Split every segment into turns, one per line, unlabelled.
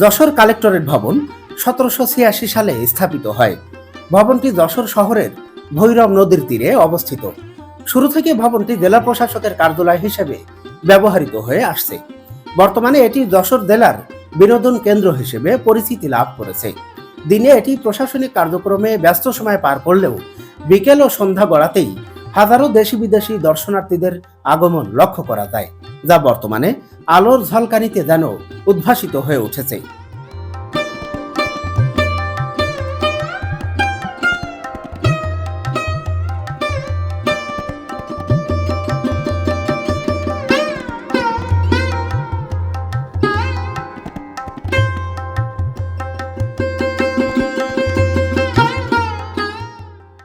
Jessore collectorate ভবন সতেরোশো ছিয়াশি সালে স্থাপিত হয়। ভবনটি যশোর শহরের ভৈরব নদীর তীরে অবস্থিত। শুরু থেকে ভবনটি জেলা প্রশাসকের কার্যালয় হিসেবে ব্যবহৃত হয়ে আসছে। বর্তমানে এটি যশোর জেলার বিনোদন কেন্দ্র হিসেবে পরিচিতি লাভ করেছে। দিনে এটি প্রশাসনিক কার্যক্রমে ব্যস্ত সময় পার করলেও বিকেল ও সন্ধ্যা গড়াতেই হাজারো দেশি বিদেশি দর্শনার্থীদের আগমন লক্ষ্য করা যায়। যা বর্তমানে আলোর ঝলকানিতে যেন উদ্ভাসিত হয়ে উঠেছে।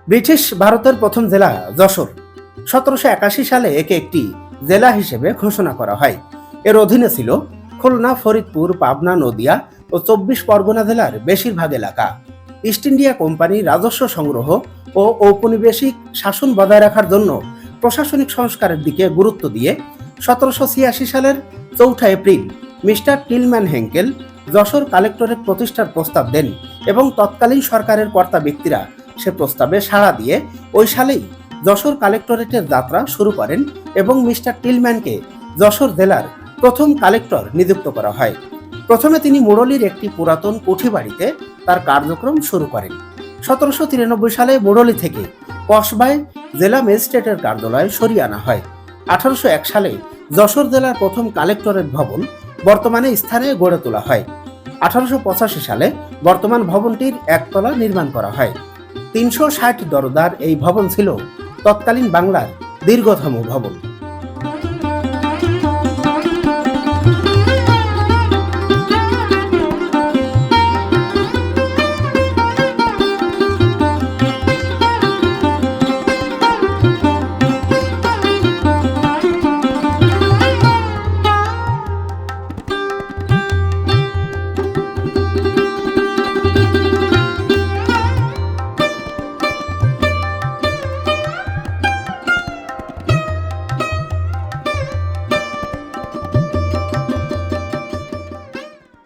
ব্রিটিশ ভারতের প্রথম জেলা যশোর। সতেরোশো একাশি সালে একে একটি জেলা হিসেবে ঘোষণা করা হয়। এর অধীনে ছিল খুলনা, ফরিদপুর, পাবনা, নদিয়া ও চব্বিশ পরগনা জেলার বেশিরভাগ এলাকা। ইস্ট ইন্ডিয়া কোম্পানি রাজস্ব সংগ্রহ ও ঔপনিবেশিক শাসন বজায় রাখার জন্য প্রশাসনিক সংস্কারের দিকে গুরুত্ব দিয়ে সতেরোশো ছিয়াশি সালের চৌঠা April mister Tilman Henckell Jessore collectorate প্রতিষ্ঠার প্রস্তাব দেন এবং তৎকালীন সরকারের কর্তা ব্যক্তিরা সে প্রস্তাবে সাড়া দিয়ে ওই সালেই যশোর কালেক্টরেটের যাত্রা শুরু করেন এবং মিস্টার টিলম্যানকে যশোর জেলার প্রথম কালেক্টর নিযুক্ত করা হয়। প্রথমে তিনি মুরলীর একটি পুরাতন কুঠি বাড়িতে তার কার্যক্রম শুরু করেন। সতেরোশো তিরানব্বই সালে মুরলী থেকে কসবায় জেলা ম্যাজিস্ট্রেটের কার্যালয় সরিয়ে আনা হয়। আঠারোশো এক সালে যশোর জেলার প্রথম কালেক্টরেট ভবন বর্তমানে স্থানে গড়ে তোলা হয়। আঠারোশো পঁচাশি সালে বর্তমান ভবনটির একতলা নির্মাণ করা হয়। তিনশো ষাট দরদার এই ভবন ছিল তৎকালীন বাংলার দীর্ঘতম ভবন।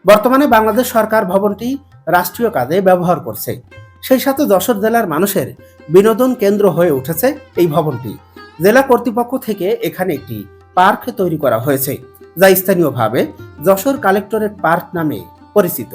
বর্তমানে বাংলাদেশ সরকার ভবনটি রাষ্ট্রীয় কাজে ব্যবহার করছে। সেই সাথে যশোর জেলার মানুষের বিনোদন কেন্দ্র হয়ে উঠেছে এই ভবনটি। জেলা কর্তৃপক্ষ থেকে এখানে একটি পার্ক তৈরি করা হয়েছে, যা স্থানীয়ভাবে যশোর কালেক্টরেট পার্ক নামে পরিচিত।